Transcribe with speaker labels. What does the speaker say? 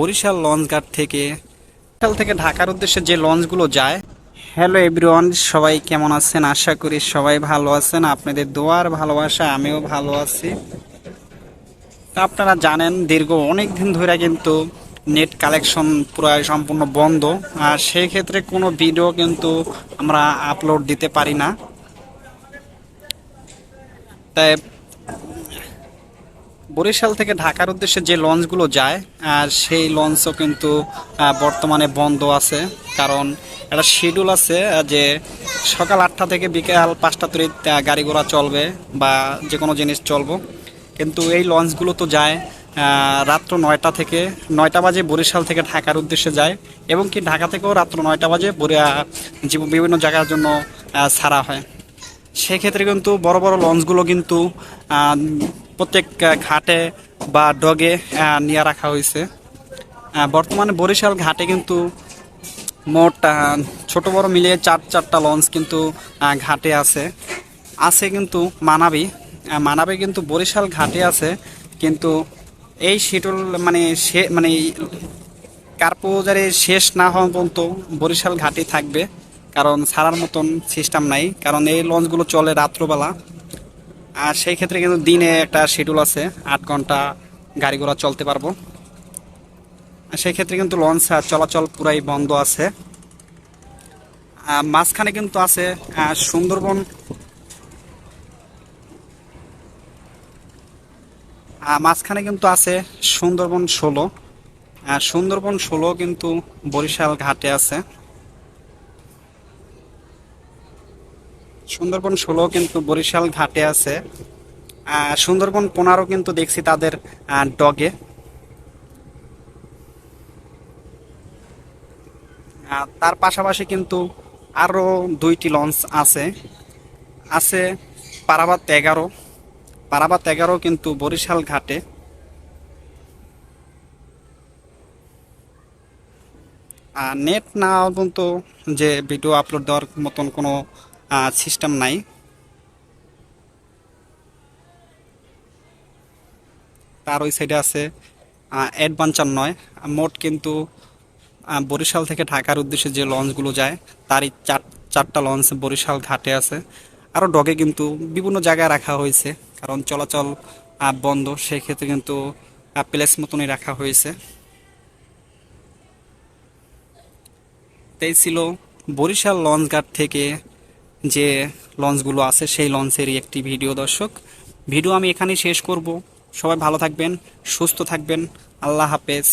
Speaker 1: Barishal launch ঘাট থেকে। বরিশাল থেকে ঢাকার উদ্দেশ্যে যে লঞ্চগুলো যায়। হ্যালো এভরিওয়ান সবাই কেমন আছেন? আশা করি সবাই ভালো আছেন। আপনাদের দোয়ার ভালোবাসা, আমিও ভালো আছি। আপনারা জানেন, দীর্ঘ অনেক দিন ধরে কিন্তু নেট কালেকশন প্রায় সম্পূর্ণ বন্ধ। আর সেই ক্ষেত্রে কোনো ভিডিও কিন্তু আমরা আপলোড দিতে পারি না। তাই বরিশাল থেকে ঢাকার উদ্দেশ্যে যে লঞ্চগুলো যায়, আর সেই লঞ্চও কিন্তু বর্তমানে বন্ধ আছে। কারণ একটা শিডিউল আছে যে সকাল আটটা থেকে বিকাল পাঁচটা তরিত গাড়ি ঘোড়া চলবে বা যে কোনো জিনিস চলবো। কিন্তু এই লঞ্চগুলো তো যায় রাত্র নয়টা থেকে, নয়টা বাজে বরিশাল থেকে ঢাকার উদ্দেশ্যে যায়, এবং কি ঢাকা থেকেও রাত্র নয়টা বাজে বিভিন্ন জায়গার জন্য ছাড়া হয়। সেক্ষেত্রে কিন্তু বড় বড় লঞ্চগুলো কিন্তু প্রত্যেক ঘাটে বা ডগে নিয়ে রাখা হয়েছে। বর্তমানে বরিশাল ঘাটে কিন্তু মোট ছোট বড় মিলিয়ে চার, চারটা লঞ্চ কিন্তু ঘাটে আছে। আছে কিন্তু মানাবি। মানাবি কিন্তু বরিশাল ঘাটে আছে, কিন্তু এই শিডিউল মানে সে মানে কার্পোজারে শেষ না হওয়া পর্যন্ত বরিশাল ঘাটে থাকবে, কারণ ছাড়ার মতন সিস্টেম নাই। কারণ এই লঞ্চগুলো চলে রাত্রবেলা। আর সেই ক্ষেত্রে কিন্তু দিনে একটা শিডিউল আছে, আট ঘণ্টা গাড়ি ঘোড়া চলতে পারব। আর সেই ক্ষেত্রে কিন্তু লঞ্চ চলাচল পুরাই বন্ধ আছে। মাঝখানে কিন্তু আছে সুন্দরবন। মাঝখানে কিন্তু আছে সুন্দরবন ষোলো। সুন্দরবন ষোলো কিন্তু বরিশাল ঘাটে আছে। সুন্দরবন ষোলো কিন্তু বরিশাল ঘাটে আছে। সুন্দরবন পনেরো কিন্তু দেখছি তাদের ডগে। তার পাশাপাশি কিন্তু আরও দুইটি লঞ্চ আছে। আছে পারাবাত এগারো। পারাবাত এগারো কিন্তু বরিশাল ঘাটে। নেট না পর্যন্ত যে ভিডিও আপলোড দেওয়ার মতন কোনো সিস্টেম নাই। তার ওই সাইডে আছে অ্যাডভেঞ্চার নয়। মোট কিন্তু বরিশাল থেকে ঢাকার উদ্দেশ্যে যে লঞ্চগুলো যায়, তারই চার, চারটা লঞ্চ বরিশাল ঘাটে আছে। আরও ডগে কিন্তু বিভিন্ন জায়গায় রাখা হয়েছে, কারণ চলাচল বন্ধ, সেক্ষেত্রে কিন্তু প্লেস মতনই রাখা হয়েছে। তাই ছিল বরিশাল লঞ্চ ঘাট থেকে যে লঞ্চগুলো আছে, সেই লঞ্চেরই একটি ভিডিও, দর্শক। ভিডিও আমি এখানেই শেষ করব। সবাই ভালো থাকবেন, সুস্থ থাকবেন। আল্লাহ হাফেজ।